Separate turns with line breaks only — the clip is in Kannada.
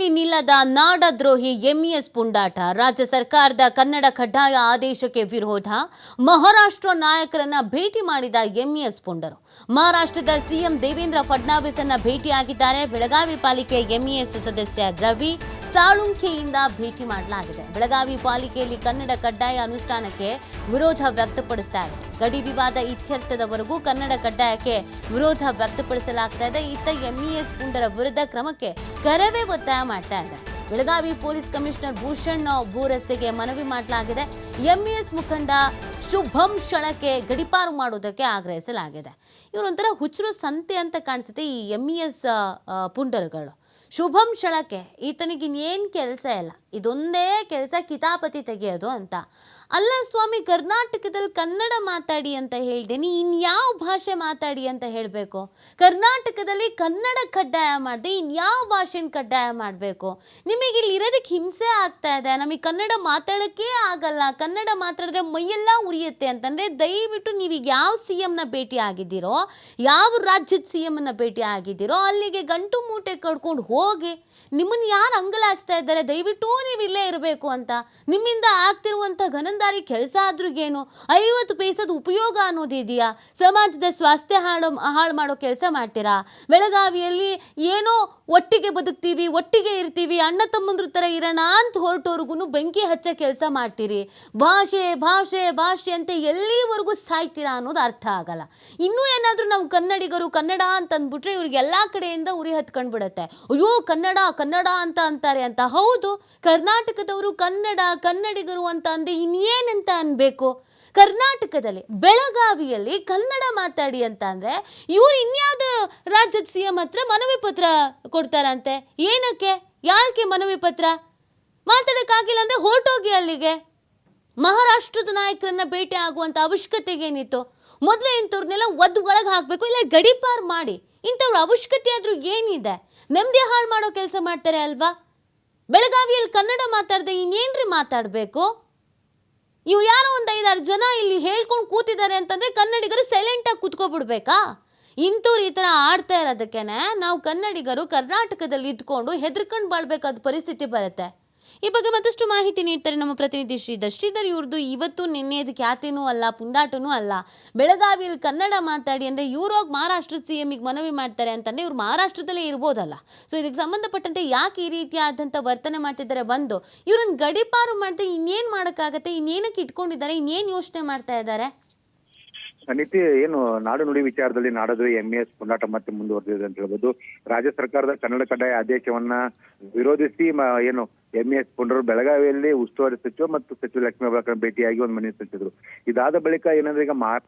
ನಿಲ್ಲದ ನಾಡದ್ರೋಹಿ ಎಂಇಎಸ್ ಪುಂಡಾಟ. ರಾಜ್ಯ ಸರ್ಕಾರದ ಕನ್ನಡ ಕಡ್ಡಾಯ ಆದೇಶಕ್ಕೆ ವಿರೋಧ. ಮಹಾರಾಷ್ಟ್ರ ನಾಯಕರನ್ನ ಭೇಟಿ ಮಾಡಿದ ಎಂಇಎಸ್ ಪುಂಡರು. ಮಹಾರಾಷ್ಟ್ರದ ಸಿಎಂ ದೇವೇಂದ್ರ ಫಡ್ನಾವಿಸ್ ಅನ್ನ ಭೇಟಿಯಾಗಿದ್ದಾರೆ. ಬೆಳಗಾವಿ ಪಾಲಿಕೆ ಎಂಇಎಸ್ ಸದಸ್ಯ ರವಿ ಸಾಳುಂಖೆಯಿಂದ ಭೇಟಿ ಮಾಡಲಾಗಿದೆ. ಬೆಳಗಾವಿ ಪಾಲಿಕೆಯಲ್ಲಿ ಕನ್ನಡ ಕಡ್ಡಾಯ ಅನುಷ್ಠಾನಕ್ಕೆ ವಿರೋಧ ವ್ಯಕ್ತಪಡಿಸ್ತಾ ಗಡಿ ವಿವಾದ ಇತ್ಯರ್ಥದವರೆಗೂ ಕನ್ನಡ ಕಡ್ಡಾಯಕ್ಕೆ ವಿರೋಧ ವ್ಯಕ್ತಪಡಿಸಲಾಗ್ತಾ ಇದೆ. ಇತ್ತ ಎಂಇಎಸ್ ಪುಂಡರ ವಿರುದ್ಧ ಕ್ರಮಕ್ಕೆ ಕರವೇ ಒತ್ತಾಯ ಮಾಡ್ತಾ ಇದೆ ಬೆಳಗಾವಿ ಪೊಲೀಸ್ ಕಮಿಷನರ್ ಭೂಷಣ್ ಭೂರಸ್ಸೆಗೆ ಮನವಿ ಮಾಡಲಾಗಿದೆ. ಎಂಇಎಸ್ ಮುಖಂಡ ಶುಭಂ ಶಳಕೆ ಗಡಿಪಾರು ಮಾಡುವುದಕ್ಕೆ ಆಗ್ರಹಿಸಲಾಗಿದೆ. ಇವರೊಂಥರ ಹುಚ್ಚರು ಸಂತೆ ಅಂತ ಕಾಣಿಸುತ್ತೆ ಈ ಎಂಇಎಸ್ ಪುಂಡರುಗಳು. ಶುಭಂ ಶಳಕೆ ಈತನಿಗಿನ್ನೇನು ಕೆಲಸ ಇಲ್ಲ. ಇದೊಂದೇ ಕೆಲಸ ಕಿತಾಪತಿ ತೆಗೆಯೋದು ಅಂತ. ಅಲ್ಲ ಸ್ವಾಮಿ, ಕರ್ನಾಟಕದಲ್ಲಿ ಕನ್ನಡ ಮಾತಾಡಿ ಅಂತ ಹೇಳಿದೆ, ನೀ ಇನ್ಯಾವ ಭಾಷೆ ಮಾತಾಡಿ ಅಂತ ಹೇಳಬೇಕು? ಕರ್ನಾಟಕದಲ್ಲಿ ಕನ್ನಡ ಕಡ್ಡಾಯ ಮಾಡಿದೆ, ಇನ್ಯಾವ ಭಾಷೆನ ಕಡ್ಡಾಯ ಮಾಡಬೇಕು? ನಿಮಗೆ ಇಲ್ಲಿ ಇರೋದಕ್ಕೆ ಹಿಂಸೆ ಆಗ್ತಾ ಇದೆ. ನಮಗೆ ಕನ್ನಡ ಮಾತಾಡೋಕ್ಕೇ ಆಗಲ್ಲ. ಕನ್ನಡ ಮಾತಾಡಿದ್ರೆ ಮೈಯೆಲ್ಲ ಉರಿಯುತ್ತೆ ಅಂತಂದರೆ ದಯವಿಟ್ಟು ನೀವೀಗ ಯಾವ ಸಿ ಎಮ್ನ ಭೇಟಿ ಆಗಿದ್ದೀರೋ, ಯಾವ ರಾಜ್ಯದ ಸಿ ಎಮ್ನ ಭೇಟಿ ಆಗಿದ್ದೀರೋ, ಅಲ್ಲಿಗೆ ಗಂಟು ಮೂಟೆ ಕಡ್ಕೊಂಡು ಹೋಗಿ ನಿಮ್ಮನ್ನು ಯಾರು ಅಂಗಲಾಯಿಸ್ತಾ ಇದ್ದಾರೆ? ದಯವಿಟ್ಟು ನೀವು ಇಲ್ಲೇ ಇರಬೇಕು ಅಂತ. ನಿಮ್ಮಿಂದ ಆಗ್ತಿರುವಂಥ ಘನಂದಾರಿ ಕೆಲಸ ಆದ್ರೂ ಏನು? ಐವತ್ತು ಪೈಸದ ಉಪಯೋಗ ಅನ್ನೋದು ಇದೆಯಾ? ಸಮಾಜದ ಸ್ವಾಸ್ಥ್ಯ ಹಾಳು ಹಾಳು ಮಾಡೋ ಕೆಲಸ ಮಾಡ್ತೀರಾ? ಬೆಳಗಾವಿಯಲ್ಲಿ ಏನೋ ಒಟ್ಟಿಗೆ ಬದುಕ್ತೀವಿ, ಒಟ್ಟಿಗೆ ಇರ್ತೀವಿ, ಅಣ್ಣ ತಮ್ಮಂದ್ರ ಥರ ಇರೋಣ ಅಂತ ಹೊರಟೋರ್ಗು ಬೆಂಕಿ ಹಚ್ಚೋ ಕೆಲಸ ಮಾಡ್ತೀರಿ. ಭಾಷೆ ಭಾಷೆ ಭಾಷೆ ಅಂತ ಎಲ್ಲಿವರೆಗೂ ಸಾಯ್ತೀರಾ ಅನ್ನೋದು ಅರ್ಥ ಆಗಲ್ಲ. ಇನ್ನೂ ಏನಾದರೂ ನಾವು ಕನ್ನಡಿಗರು ಕನ್ನಡ ಅಂತ ಅಂದ್ಬಿಟ್ರೆ ಇವ್ರಿಗೆ ಎಲ್ಲ ಕಡೆಯಿಂದ ಉರಿ ಹತ್ಕೊಂಡು ಬಿಡುತ್ತೆ ಅಯ್ಯೋ, ಕನ್ನಡ ಕನ್ನಡ ಅಂತ ಅಂತಾರೆ ಅಂತ. ಹೌದು, ಕರ್ನಾಟಕದವರು ಕನ್ನಡ, ಕನ್ನಡಿಗರು ಅಂತ ಅಂದೆ ಇನ್ನೇನಂತ ಅನ್ಬೇಕು? ಕರ್ನಾಟಕದಲ್ಲಿ, ಬೆಳಗಾವಿಯಲ್ಲಿ ಕನ್ನಡ ಮಾತಾಡಿ ಅಂತ ಅಂದರೆ ಇವ್ರು ಇನ್ಯಾವುದೋ ರಾಜ್ಯದ ಸಿ ಎಂ ಹತ್ರ ಮನವಿ ಪತ್ರ ಕೊಡ್ತಾರಂತೆ. ಏನಕ್ಕೆ? ಯಾಕೆ ಮನವಿ ಪತ್ರ? ಮಾತಾಡೋಕ್ಕಾಗಿಲ್ಲ ಅಂದರೆ ಹೊರಟೋಗಿ ಅಲ್ಲಿಗೆ. ಮಹಾರಾಷ್ಟ್ರದ ನಾಯಕರನ್ನ ಭೇಟಿ ಆಗುವಂತ ಅವಶ್ಯಕತೆ ಏನಿತ್ತು? ಮೊದಲು ಇಂಥವ್ರನ್ನೆಲ್ಲ ಒದ್ದು ಒಳಗೆ ಹಾಕಬೇಕು, ಇಲ್ಲ ಗಡಿಪಾರು ಮಾಡಿ ಇಂಥವ್ರ ಅವಶ್ಯಕತೆ ಆದರೂ ಏನಿದೆ? ನೆಮ್ಮದಿ ಹಾಳು ಮಾಡೋ ಕೆಲಸ ಮಾಡ್ತಾರೆ ಅಲ್ವಾ? ಬೆಳಗಾವಿಯಲ್ಲಿ ಕನ್ನಡ ಮಾತಾಡ್ದೆ ಇನ್ನೇನ್ರಿ ಮಾತಾಡಬೇಕು? ಇವ್ರು ಯಾರೋ ಒಂದು ಐದಾರು ಜನ ಇಲ್ಲಿ ಹೇಳ್ಕೊಂಡು ಕೂತಿದ್ದಾರೆ ಅಂತಂದ್ರೆ ಕನ್ನಡಿಗರು ಸೈಲೆಂಟಾಗಿ ಕೂತ್ಕೊಬಿಡ್ಬೇಕಾ? ಇಂಥವ್ರು ಈ ಥರ ಆಡ್ತಾ ಇರೋದಕ್ಕೇನೆ ನಾವು ಕನ್ನಡಿಗರು ಕರ್ನಾಟಕದಲ್ಲಿ ಇದ್ಕೊಂಡು ಹೆದರ್ಕೊಂಡು ಬಾಳ್ಬೇಕಾದ ಪರಿಸ್ಥಿತಿ ಬರುತ್ತೆ. ಈ ಬಗ್ಗೆ ಮತ್ತಷ್ಟು ಮಾಹಿತಿ ನೀಡ್ತಾರೆ ನಮ್ಮ ಪ್ರತಿನಿಧಿ ಶ್ರೀ ದಶ್ರೀಧರ್ ಇವ್ರದ್ದು ಇವತ್ತು ನಿನ್ನೆದು ಖ್ಯಾತಿನೂ ಅಲ್ಲ, ಪುಂಡಾಟನೂ ಅಲ್ಲ. ಬೆಳಗಾವಿಯಲ್ಲಿ ಕನ್ನಡ ಮಾತಾಡಿ ಅಂದರೆ ಇವ್ರೋಗಿ ಮಹಾರಾಷ್ಟ್ರದ ಸಿ ಎಮ್ಗೆ ಮನವಿ ಮಾಡ್ತಾರೆ ಅಂತಂದರೆ ಇವ್ರು ಮಹಾರಾಷ್ಟ್ರದಲ್ಲೇ ಇರ್ಬೋದಲ್ಲ. ಸೊ ಇದಕ್ಕೆ ಸಂಬಂಧಪಟ್ಟಂತೆ ಯಾಕೆ ಈ ರೀತಿಯಾದಂಥ ವರ್ತನೆ ಮಾಡ್ತಿದ್ದಾರೆ ಒಂದು ಇವ್ರನ್ನ ಗಡಿಪಾರು ಮಾಡಿದ್ರೆ ಇನ್ನೇನು ಮಾಡೋಕ್ಕಾಗತ್ತೆ, ಇನ್ನೇನಕ್ಕೆ ಇಟ್ಕೊಂಡಿದ್ದಾರೆ, ಇನ್ನೇನು ಯೋಚನೆ ಮಾಡ್ತಾ ಇದ್ದಾರೆ?
ನೀತಿ ಏನು, ನಾಡು ನುಡಿ ವಿಚಾರದಲ್ಲಿ ನಾಡದು ಎಂಎಸ್ ಪುಂಡಾಟ ಮತ್ತೆ ಮುಂದುವರೆದಿದೆ ಅಂತ ಹೇಳ್ಬೋದು. ರಾಜ್ಯ ಸರ್ಕಾರದ ಕನ್ನಡ ಕಡ್ಡಾಯ ಆದೇಶವನ್ನ ವಿರೋಧಿಸಿ, ಮ- ಏನು ಎಂಎಸ್ ಪುಂಡರು ಬೆಳಗಾವಿಯಲ್ಲಿ ಉಸ್ತುವಾರಿ ಸಚಿವ ಮತ್ತು ಸಚಿವ ಲಕ್ಷ್ಮೀ ಭೇಟಿಯಾಗಿ ಒಂದು ಮನವಿ ಸಲ್ಲಿಸಿದ್ರು. ಇದಾದ ಬಳಿಕ ಏನಂದ್ರೆ ಈಗ ಮಹಾ